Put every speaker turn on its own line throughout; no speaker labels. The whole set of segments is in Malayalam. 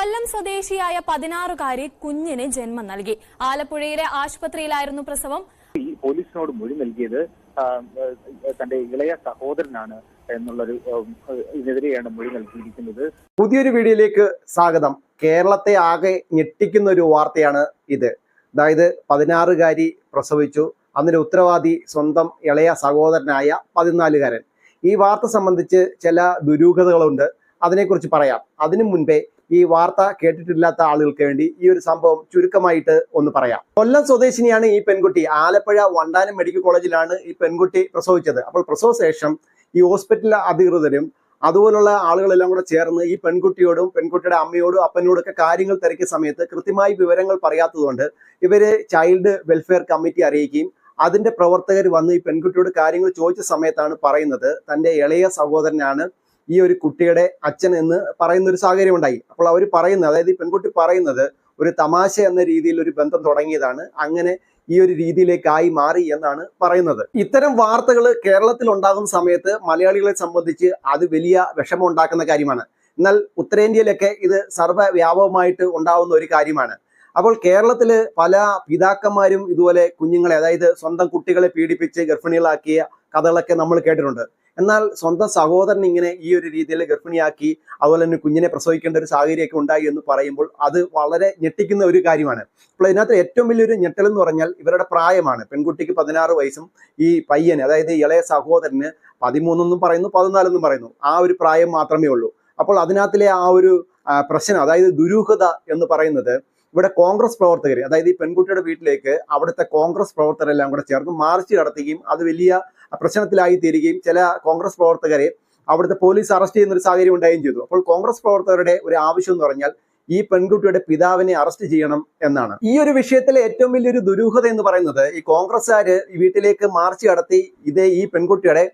കൊല്ലം സ്വദേശിയായ പതിനാറുകാരി കുഞ്ഞിന് ജന്മം നൽകി. ആലപ്പുഴയിലെ ആശുപത്രിയിലായിരുന്നു പ്രസവം.
ഈ പോലീസിനോട് മൊഴി നൽകിയത് തന്റെ ഇളയ സഹോദരനാണ് എന്നുള്ളൊരു ഇതിനെതിരെയാണ് മൊഴി നൽകിയിരിക്കുന്നത്.
പുതിയൊരു വീഡിയോയിലേക്ക് സ്വാഗതം. കേരളത്തെ ആകെ ഞെട്ടിക്കുന്ന ഒരു വാർത്തയാണ് ഇത്. അതായത് പതിനാറുകാരി പ്രസവിച്ചു. അതിന് ഉത്തരവാദി സ്വന്തം ഇളയ സഹോദരനായ പതിനാലുകാരൻ. ഈ വാർത്ത സംബന്ധിച്ച് ചില ദുരൂഹതകളുണ്ട്. അതിനെക്കുറിച്ച് പറയാം. അതിനു മുൻപേ ഈ വാർത്ത കേട്ടിട്ടില്ലാത്ത ആളുകൾക്ക് വേണ്ടി ഈ ഒരു സംഭവം ചുരുക്കമായിട്ട് ഒന്ന് പറയാം. കൊല്ലം സ്വദേശിനിയാണ് ഈ പെൺകുട്ടി. ആലപ്പുഴ വണ്ടാനം മെഡിക്കൽ കോളേജിലാണ് ഈ പെൺകുട്ടി പ്രസവിച്ചത്. അപ്പോൾ പ്രസവ ശേഷം ഈ ഹോസ്പിറ്റൽ അധികൃതരും അതുപോലുള്ള ആളുകളെല്ലാം കൂടെ ചേർന്ന് ഈ പെൺകുട്ടിയോടും പെൺകുട്ടിയുടെ അമ്മയോടും അപ്പനോടും ഒക്കെ കാര്യങ്ങൾ തിരക്കിയ സമയത്ത് കൃത്യമായി വിവരങ്ങൾ പറയാത്തതുകൊണ്ട് ഇവർ ചൈൽഡ് വെൽഫെയർ കമ്മിറ്റി അറിയിക്കുകയും അതിന്റെ പ്രവർത്തകർ വന്ന് ഈ പെൺകുട്ടിയോട് കാര്യങ്ങൾ ചോദിച്ച സമയത്താണ് പറയുന്നത്. തന്റെ ഇളയ സഹോദരനാണ് ഈ ഒരു കുട്ടിയുടെ അച്ഛൻ എന്ന് പറയുന്ന ഒരു സാഹചര്യം ഉണ്ടായി അപ്പോൾ അവർ പറയുന്നത് അതായത് ഈ പെൺകുട്ടി പറയുന്നത് ഒരു തമാശ എന്ന രീതിയിൽ ഒരു ബന്ധം തുടങ്ങിയതാണ്. അങ്ങനെ ഈ ഒരു രീതിയിലേക്കായി മാറി എന്നാണ് പറയുന്നത്. ഇത്തരം വാർത്തകൾ കേരളത്തിൽ ഉണ്ടാകുന്ന സമയത്ത് മലയാളികളെ സംബന്ധിച്ച് അത് വലിയ വിഷമം ഉണ്ടാക്കുന്ന കാര്യമാണ്. എന്നാൽ ഉത്തരേന്ത്യയിലൊക്കെ ഇത് സർവവ്യാപകമായിട്ട് ഉണ്ടാവുന്ന ഒരു കാര്യമാണ്. അപ്പോൾ കേരളത്തിൽ പല പിതാക്കന്മാരും ഇതുപോലെ കുഞ്ഞുങ്ങളെ അതായത് സ്വന്തം കുട്ടികളെ പീഡിപ്പിച്ച് ഗർഭിണികളാക്കിയ കഥകളൊക്കെ നമ്മൾ കേട്ടിട്ടുണ്ട്. എന്നാൽ സ്വന്തം സഹോദരൻ ഇങ്ങനെ ഈ ഒരു രീതിയിൽ ഗർഭിണിയാക്കി അതുപോലെ തന്നെ കുഞ്ഞിനെ പ്രസവിക്കേണ്ട ഒരു സാഹചര്യമൊക്കെ ഉണ്ടായി എന്ന് പറയുമ്പോൾ അത് വളരെ ഞെട്ടിക്കുന്ന ഒരു കാര്യമാണ്. അപ്പോൾ ഇതിനകത്ത് ഏറ്റവും വലിയൊരു ഞെട്ടൽ എന്ന് പറഞ്ഞാൽ ഇവരുടെ പ്രായമാണ്. പെൺകുട്ടിക്ക് പതിനാറ് വയസ്സും ഈ പയ്യന് അതായത് ഇളയ സഹോദരന് പതിമൂന്നെന്നും പറയുന്നു പതിനാലെന്നും പറയുന്നു. ആ ഒരു പ്രായം മാത്രമേ ഉള്ളൂ. അപ്പോൾ അതിനകത്തിലെ ആ ഒരു പ്രശ്നം അതായത് ദുരൂഹത എന്ന് പറയുന്നത് ഇവിടെ കോൺഗ്രസ് പ്രവർത്തകർ അതായത് ഈ പെൺകുട്ടിയുടെ വീട്ടിലേക്ക് അവിടുത്തെ കോൺഗ്രസ് പ്രവർത്തകരെല്ലാം കൂടെ ചേർന്ന് മാർച്ച് നടത്തുകയും അത് വലിയ പ്രശ്നത്തിലായി തീരുകയും ചില കോൺഗ്രസ് പ്രവർത്തകരെ അവിടുത്തെ പോലീസ് അറസ്റ്റ് ചെയ്യുന്ന ഒരു സാഹചര്യം ഉണ്ടാവുകയും ചെയ്തു. അപ്പോൾ കോൺഗ്രസ് പ്രവർത്തകരുടെ ഒരു ആവശ്യം എന്ന് പറഞ്ഞാൽ ഈ പെൺകുട്ടിയുടെ പിതാവിനെ അറസ്റ്റ് ചെയ്യണം എന്നാണ്. ഈ ഒരു വിഷയത്തിലെ ഏറ്റവും വലിയൊരു ദുരൂഹത എന്ന് പറയുന്നത് ഈ കോൺഗ്രസ്സുകാര് വീട്ടിലേക്ക് മാർച്ച് നടത്തി ഇതേ ഈ പെൺകുട്ടിയുടെ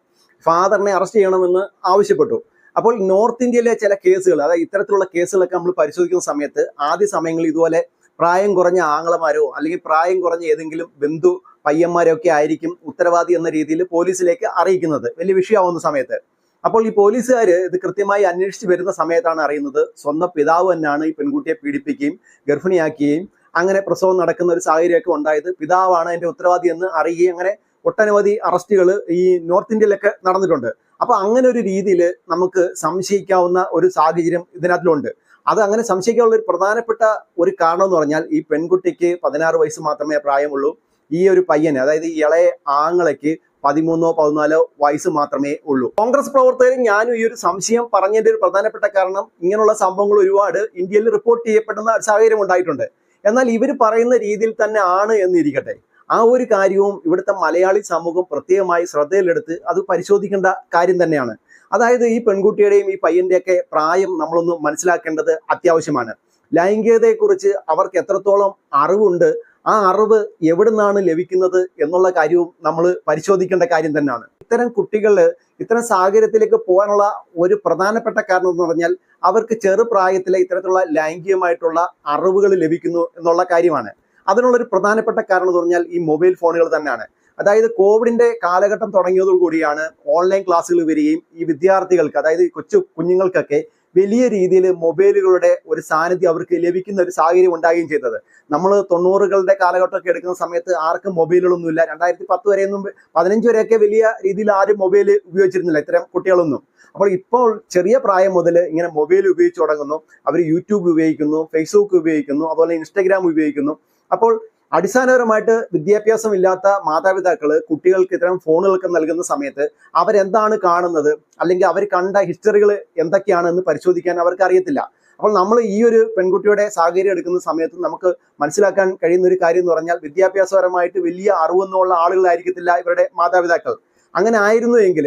ഫാദറിനെ അറസ്റ്റ് ചെയ്യണമെന്ന് ആവശ്യപ്പെട്ടു. അപ്പോൾ നോർത്ത് ഇന്ത്യയിലെ ചില കേസുകൾ അതായത് ഇത്തരത്തിലുള്ള കേസുകളൊക്കെ നമ്മൾ പരിശോധിക്കുന്ന സമയത്ത് ആദ്യ സമയങ്ങളിൽ ഇതുപോലെ പ്രായം കുറഞ്ഞ ആങ്ങളമാരോ അല്ലെങ്കിൽ പ്രായം കുറഞ്ഞ ഏതെങ്കിലും ബന്ധു പയ്യന്മാരോ ഒക്കെ ആയിരിക്കും ഉത്തരവാദി എന്ന രീതിയിൽ പോലീസിലേക്ക് അറിയിക്കുന്നത്. വലിയ വിഷയമാവുന്ന സമയത്ത്. അപ്പോൾ ഈ പോലീസുകാർ ഇത് കൃത്യമായി അന്വേഷിച്ച് വരുന്ന സമയത്താണ് അറിയുന്നത്. സ്വന്തം പിതാവ് തന്നെയാണ് ഈ പെൺകുട്ടിയെ പീഡിപ്പിക്കുകയും ഗർഭിണിയാക്കുകയും അങ്ങനെ പ്രസവം നടക്കുന്ന ഒരു സാഹചര്യമൊക്കെ ഉണ്ടായത്. പിതാവാണ് അതിന്റെ ഉത്തരവാദി എന്ന് അറിയുകയും അങ്ങനെ ഒട്ടനവധി അറസ്റ്റുകൾ ഈ നോർത്ത് ഇന്ത്യയിലൊക്കെ നടന്നിട്ടുണ്ട്. അപ്പൊ അങ്ങനെ ഒരു രീതിയിൽ നമുക്ക് സംശയിക്കാവുന്ന ഒരു സാഹചര്യം ഇതിനകത്തിലുണ്ട്. അത് അങ്ങനെ സംശയിക്കാനുള്ള ഒരു പ്രധാനപ്പെട്ട ഒരു കാരണം എന്ന് പറഞ്ഞാൽ ഈ പെൺകുട്ടിക്ക് പതിനാറ് വയസ്സ് മാത്രമേ പ്രായമുള്ളൂ. ഈ ഒരു പയ്യന് അതായത് ഇളയ ആങ്ങളയ്ക്ക് പതിമൂന്നോ പതിനാലോ വയസ്സ് മാത്രമേ ഉള്ളൂ. കോൺഗ്രസ് പ്രവർത്തകർ ഞാനും ഈ ഒരു സംശയം പറഞ്ഞതിന്റെ ഒരു പ്രധാനപ്പെട്ട കാരണം ഇങ്ങനെയുള്ള സംഭവങ്ങൾ ഒരുപാട് ഇന്ത്യയിൽ റിപ്പോർട്ട് ചെയ്യപ്പെടുന്ന സാഹചര്യം ഉണ്ടായിട്ടുണ്ട്. എന്നാൽ ഇവർ പറയുന്ന രീതിയിൽ തന്നെ ആണ് എന്നിരിക്കട്ടെ. ആ ഒരു കാര്യവും ഇവിടുത്തെ മലയാളി സമൂഹം പ്രത്യേകമായി ശ്രദ്ധയിലെടുത്ത് അത് പരിശോധിക്കേണ്ട കാര്യം തന്നെയാണ്. അതായത് ഈ പെൺകുട്ടിയുടെയും ഈ പയ്യന്റെയൊക്കെ പ്രായം നമ്മളൊന്ന് മനസ്സിലാക്കേണ്ടത് അത്യാവശ്യമാണ്. ലൈംഗികതയെക്കുറിച്ച് അവർക്ക് എത്രത്തോളം അറിവുണ്ട് ആ അറിവ് എവിടെ നിന്നാണ് ലഭിക്കുന്നത് എന്നുള്ള കാര്യവും നമ്മൾ പരിശോധിക്കേണ്ട കാര്യം തന്നെയാണ്. ഇത്തരം കുട്ടികൾ ഇത്തരം സാഹചര്യത്തിലേക്ക് പോകാനുള്ള ഒരു പ്രധാനപ്പെട്ട കാരണം എന്ന് പറഞ്ഞാൽ അവർക്ക് ചെറുപ്രായത്തിലെ ഇത്തരത്തിലുള്ള ലൈംഗികമായിട്ടുള്ള അറിവുകൾ ലഭിക്കുന്നു എന്നുള്ള കാര്യമാണ്. അതിനുള്ളൊരു പ്രധാനപ്പെട്ട കാരണം എന്ന് പറഞ്ഞാൽ ഈ മൊബൈൽ ഫോണുകൾ തന്നെയാണ്. അതായത് കോവിഡിന്റെ കാലഘട്ടം തുടങ്ങിയതോടുകൂടിയാണ് ഓൺലൈൻ ക്ലാസ്സുകൾ വരികയും ഈ വിദ്യാർത്ഥികൾക്ക് അതായത് കൊച്ചു കുഞ്ഞുങ്ങൾക്കൊക്കെ വലിയ രീതിയിൽ മൊബൈലുകളുടെ ഒരു സാന്നിധ്യം അവർക്ക് ലഭിക്കുന്ന ഒരു സാഹചര്യം ഉണ്ടാകുകയും ചെയ്തത്. നമ്മൾ തൊണ്ണൂറുകളുടെ കാലഘട്ടമൊക്കെ എടുക്കുന്ന സമയത്ത് ആർക്കും മൊബൈലുകളൊന്നുമില്ല രണ്ടായിരത്തി പത്ത് വരെയൊന്നും പതിനഞ്ച് വരെയൊക്കെ വലിയ രീതിയിൽ ആരും മൊബൈൽ ഉപയോഗിച്ചിരുന്നില്ല. ഇത്തരം കുട്ടികളൊന്നും. അപ്പോൾ ഇപ്പോൾ ചെറിയ പ്രായം മുതൽ ഇങ്ങനെ മൊബൈൽ ഉപയോഗിച്ച് തുടങ്ങുന്നു. അവർ യൂട്യൂബ് ഉപയോഗിക്കുന്നു ഫേസ്ബുക്ക് ഉപയോഗിക്കുന്നു അതുപോലെ ഇൻസ്റ്റാഗ്രാം ഉപയോഗിക്കുന്നു. അപ്പോൾ അടിസ്ഥാനപരമായിട്ട് വിദ്യാഭ്യാസം ഇല്ലാത്ത മാതാപിതാക്കൾ കുട്ടികൾക്ക് ഇത്തരം ഫോണുകൾക്ക് നൽകുന്ന സമയത്ത് അവരെന്താണ് കാണുന്നത്? അല്ലെങ്കിൽ അവർ കണ്ട ഹിസ്റ്ററികൾ എന്തൊക്കെയാണെന്ന് പരിശോധിക്കാൻ അവർക്ക് അറിയത്തില്ല. അപ്പോൾ നമ്മൾ ഈ ഒരു പെൺകുട്ടിയുടെ സാഹചര്യം എടുക്കുന്ന സമയത്ത് നമുക്ക് മനസ്സിലാക്കാൻ കഴിയുന്ന ഒരു കാര്യം എന്ന് പറഞ്ഞാൽ വിദ്യാഭ്യാസപരമായിട്ട് വലിയ അറിവൊന്നുമുള്ള ആളുകളായിരിക്കത്തില്ല ഇവരുടെ മാതാപിതാക്കൾ. അങ്ങനെ ആയിരുന്നു എങ്കിൽ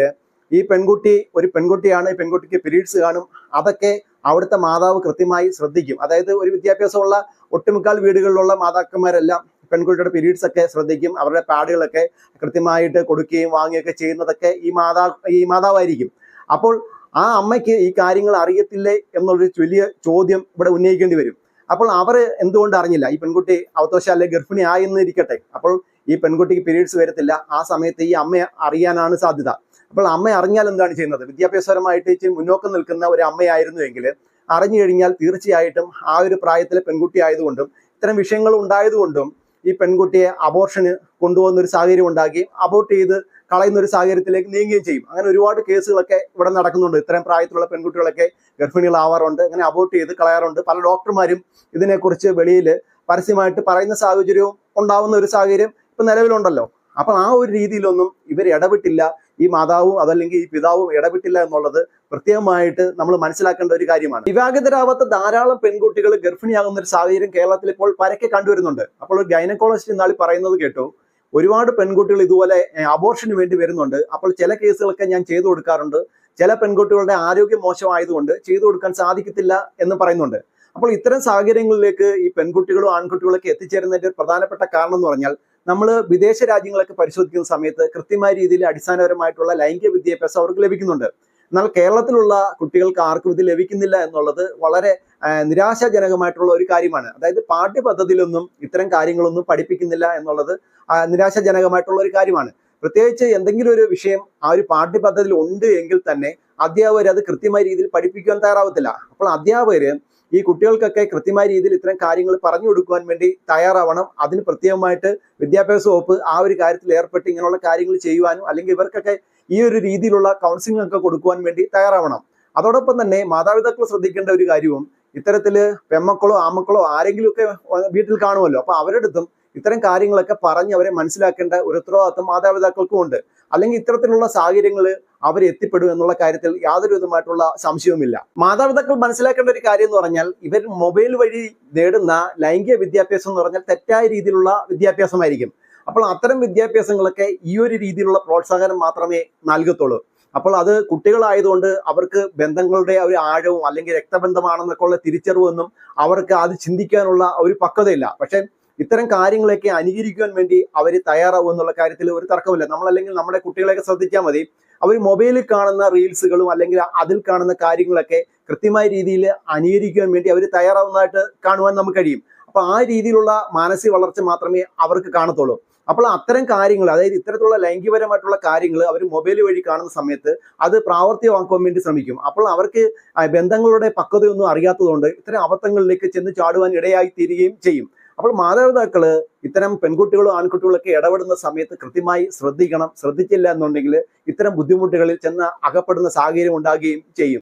ഈ പെൺകുട്ടി ഒരു പെൺകുട്ടിയാണ് പെൺകുട്ടിക്ക് പീരീഡ്സ് കാണും. അതൊക്കെ അവിടുത്തെ മാതാവ് കൃത്യമായി ശ്രദ്ധിക്കും. അതായത് ഒരു വിദ്യാഭ്യാസമുള്ള ഒട്ടുമുക്കാൽ വീടുകളിലുള്ള മാതാക്കന്മാരെല്ലാം പെൺകുട്ടിയുടെ പീരീഡ്സ് ഒക്കെ ശ്രദ്ധിക്കും. അവരുടെ പാഡുകളൊക്കെ കൃത്യമായിട്ട് കൊടുക്കുകയും വാങ്ങുകയൊക്കെ ചെയ്യുന്നതൊക്കെ ഈ മാതാ ഈ മാതാവായിരിക്കും. അപ്പോൾ ആ അമ്മയ്ക്ക് ഈ കാര്യങ്ങൾ അറിയത്തില്ലേ എന്നുള്ളൊരു വലിയ ചോദ്യം ഇവിടെ ഉന്നയിക്കേണ്ടി വരും. അപ്പോൾ അവർ എന്തുകൊണ്ട് അറിഞ്ഞില്ല? ഈ പെൺകുട്ടി അവതോഷ അല്ലെ ഗർഭിണി ആയെന്ന് ഇരിക്കട്ടെ. അപ്പോൾ ഈ പെൺകുട്ടിക്ക് പീരീഡ്സ് വരത്തില്ല. ആ സമയത്ത് ഈ അമ്മ അറിയാനാണ് സാധ്യത. അപ്പോൾ അമ്മ അറിഞ്ഞാൽ എന്താണ് ചെയ്യുന്നത്? വിദ്യാഭ്യാസപരമായിട്ട് മുന്നോക്കം നിൽക്കുന്ന ഒരു അമ്മയായിരുന്നു എങ്കിൽ അറിഞ്ഞു കഴിഞ്ഞാൽ തീർച്ചയായിട്ടും ആ ഒരു പ്രായത്തിലെ പെൺകുട്ടി ആയതുകൊണ്ടും ഇത്തരം വിഷയങ്ങൾ ഉണ്ടായതുകൊണ്ടും ഈ പെൺകുട്ടിയെ അബോർഷന് കൊണ്ടുപോകുന്ന ഒരു സാഹചര്യം ഉണ്ടാക്കുകയും അബോർട്ട് ചെയ്ത് കളയുന്ന ഒരു സാഹചര്യത്തിലേക്ക് നീങ്ങുകയും ചെയ്യും. അങ്ങനെ ഒരുപാട് കേസുകളൊക്കെ ഇവിടെ നടക്കുന്നുണ്ട്. ഇത്തരം പ്രായത്തിലുള്ള പെൺകുട്ടികളൊക്കെ ഗർഭിണികളാവാറുണ്ട് അങ്ങനെ അബോർട്ട് ചെയ്ത് കളയാറുണ്ട്. പല ഡോക്ടർമാരും ഇതിനെക്കുറിച്ച് വെളിയിൽ പരസ്യമായിട്ട് പറയുന്ന സാഹചര്യവും ഉണ്ടാവുന്ന ഒരു സാഹചര്യം ഇപ്പം നിലവിലുണ്ടല്ലോ. അപ്പം ആ ഒരു രീതിയിലൊന്നും ഇവർ ഇടപെട്ടില്ല. ഈ മാതാവും അതല്ലെങ്കിൽ ഈ പിതാവും ഇടപെട്ടില്ല എന്നുള്ളത് പ്രത്യേകമായിട്ട് നമ്മൾ മനസ്സിലാക്കേണ്ട ഒരു കാര്യമാണ്. വിവാഹിതരാവാത്ത ധാരാളം പെൺകുട്ടികൾ ഗർഭിണിയാകുന്ന ഒരു സാഹചര്യം കേരളത്തിൽ ഇപ്പോൾ പരക്കെ കണ്ടുവരുന്നുണ്ട്. അപ്പോൾ ഒരു ഗൈനക്കോളജിസ്റ്റ് ഇന്നാളി പറയുന്നത് കേട്ടു ഒരുപാട് പെൺകുട്ടികൾ ഇതുപോലെ അബോർഷന് വേണ്ടി വരുന്നുണ്ട്. അപ്പോൾ ചില കേസുകളൊക്കെ ഞാൻ ചെയ്തു കൊടുക്കാറുണ്ട്. ചില പെൺകുട്ടികളുടെ ആരോഗ്യം മോശമായതുകൊണ്ട് ചെയ്തു കൊടുക്കാൻ സാധിക്കത്തില്ല എന്ന് പറയുന്നുണ്ട്. അപ്പോൾ ഇത്തരം സാഹചര്യങ്ങളിലേക്ക് ഈ പെൺകുട്ടികളും ആൺകുട്ടികളൊക്കെ എത്തിച്ചേരുന്നതിന്റെ പ്രധാനപ്പെട്ട കാരണം എന്ന് പറഞ്ഞാൽ നമ്മൾ വിദേശ രാജ്യങ്ങളൊക്കെ പരിശോധിക്കുന്ന സമയത്ത് കൃത്യമായ രീതിയിൽ അടിസ്ഥാനപരമായിട്ടുള്ള ലൈംഗിക വിദ്യാഭ്യാസം അവർക്ക് ലഭിക്കുന്നുണ്ട്. എന്നാൽ കേരളത്തിലുള്ള കുട്ടികൾക്ക് ആർക്കും ഇത് ലഭിക്കുന്നില്ല എന്നുള്ളത് വളരെ നിരാശാജനകമായിട്ടുള്ള ഒരു കാര്യമാണ്. അതായത് പാഠ്യപദ്ധതിയിലൊന്നും ഇത്തരം കാര്യങ്ങളൊന്നും പഠിപ്പിക്കുന്നില്ല എന്നുള്ളത് നിരാശാജനകമായിട്ടുള്ള ഒരു കാര്യമാണ്. പ്രത്യേകിച്ച് എന്തെങ്കിലും ഒരു വിഷയം ആ ഒരു പാഠ്യപദ്ധതിയിൽ ഉണ്ട് എങ്കിൽ തന്നെ അധ്യാപകർ അത് കൃത്യമായ രീതിയിൽ പഠിപ്പിക്കാൻ തയ്യാറാവത്തില്ല. അപ്പോൾ അധ്യാപകര് ഈ കുട്ടികൾക്കൊക്കെ കൃത്യമായ രീതിയിൽ ഇത്തരം കാര്യങ്ങൾ പറഞ്ഞു കൊടുക്കുവാൻ വേണ്ടി തയ്യാറാവണം. അതിന് പ്രത്യേകമായിട്ട് വിദ്യാഭ്യാസ വകുപ്പ് ആ ഒരു കാര്യത്തിൽ ഏർപ്പെട്ട് ഇങ്ങനെയുള്ള കാര്യങ്ങൾ ചെയ്യുവാനും അല്ലെങ്കിൽ ഇവർക്കൊക്കെ ഈ ഒരു രീതിയിലുള്ള കൗൺസിലിംഗ് ഒക്കെ കൊടുക്കുവാൻ വേണ്ടി തയ്യാറാവണം. അതോടൊപ്പം തന്നെ മാതാപിതാക്കൾ ശ്രദ്ധിക്കേണ്ട ഒരു കാര്യവും ഇത്തരത്തിൽ പെമ്മക്കളോ ആമക്കളോ ആരെങ്കിലുമൊക്കെ വീട്ടിൽ കാണുമല്ലോ. അപ്പൊ അവരുടെ അടുത്തും ഇത്തരം കാര്യങ്ങളൊക്കെ പറഞ്ഞ് അവരെ മനസ്സിലാക്കേണ്ട ഒരു ഉത്തരവാദിത്വം മാതാപിതാക്കൾക്കും ഉണ്ട്. അല്ലെങ്കിൽ ഇത്തരത്തിലുള്ള സാഹചര്യങ്ങൾ അവർ എത്തിപ്പെടും എന്നുള്ള കാര്യത്തിൽ യാതൊരു വിധമായിട്ടുള്ള സംശയവുമില്ല. മാതാപിതാക്കൾ മനസ്സിലാക്കേണ്ട ഒരു കാര്യം എന്ന് പറഞ്ഞാൽ ഇവർ മൊബൈൽ വഴി നേടുന്ന ലൈംഗിക വിദ്യാഭ്യാസം എന്ന് പറഞ്ഞാൽ തെറ്റായ രീതിയിലുള്ള വിദ്യാഭ്യാസമായിരിക്കും. അപ്പോൾ അത്തരം വിദ്യാഭ്യാസങ്ങളൊക്കെ ഈ ഒരു രീതിയിലുള്ള പ്രോത്സാഹനം മാത്രമേ നൽകത്തുള്ളൂ. അപ്പോൾ അത് കുട്ടികളായതുകൊണ്ട് അവർക്ക് ബന്ധങ്ങളുടെ ഒരു ആഴവും അല്ലെങ്കിൽ രക്തബന്ധമാണെന്നൊക്കെ ഉള്ള തിരിച്ചറിവൊന്നും അവർക്ക് അത് ചിന്തിക്കാനുള്ള ഒരു പക്വതയില്ല. പക്ഷെ ഇത്തരം കാര്യങ്ങളൊക്കെ അനുകരിക്കുവാൻ വേണ്ടി അവർ തയ്യാറാവും എന്നുള്ള കാര്യത്തിൽ ഒരു തർക്കമില്ല. നമ്മൾ അല്ലെങ്കിൽ നമ്മുടെ കുട്ടികളെയൊക്കെ ശ്രദ്ധിച്ചാൽ മതി. അവർ മൊബൈലിൽ കാണുന്ന റീൽസുകളും അല്ലെങ്കിൽ അതിൽ കാണുന്ന കാര്യങ്ങളൊക്കെ കൃത്യമായ രീതിയിൽ അനുകരിക്കുവാൻ വേണ്ടി അവർ തയ്യാറാവുന്നതായിട്ട് കാണുവാൻ നമുക്ക് കഴിയും. അപ്പൊ ആ രീതിയിലുള്ള മാനസിക വളർച്ച മാത്രമേ അവർക്ക് കാണത്തുള്ളൂ. അപ്പോൾ അത്തരം കാര്യങ്ങൾ അതായത് ഇത്തരത്തിലുള്ള ലൈംഗികപരമായിട്ടുള്ള കാര്യങ്ങൾ അവർ മൊബൈൽ വഴി കാണുന്ന സമയത്ത് അത് പ്രാവർത്തികമാക്കുവാൻ വേണ്ടി ശ്രമിക്കും. അപ്പോൾ അവർക്ക് ബന്ധങ്ങളുടെ പക്വതയൊന്നും അറിയാത്തതുകൊണ്ട് ഇത്തരം അബദ്ധങ്ങളിലേക്ക് ചെന്ന് ചാടുവാൻ ഇടയായി തീരുകയും ചെയ്യും. അപ്പോൾ മാതാപിതാക്കൾ ഇത്തരം പെൺകുട്ടികളും ആൺകുട്ടികളും ഒക്കെ ഇടപെടുന്ന സമയത്ത് കൃത്യമായി ശ്രദ്ധിക്കണം. ശ്രദ്ധിച്ചില്ല എന്നുണ്ടെങ്കിൽ ഇത്തരം ബുദ്ധിമുട്ടുകളിൽ ചെന്ന് അകപ്പെടുന്ന സാഹചര്യം ഉണ്ടാകുകയും ചെയ്യും.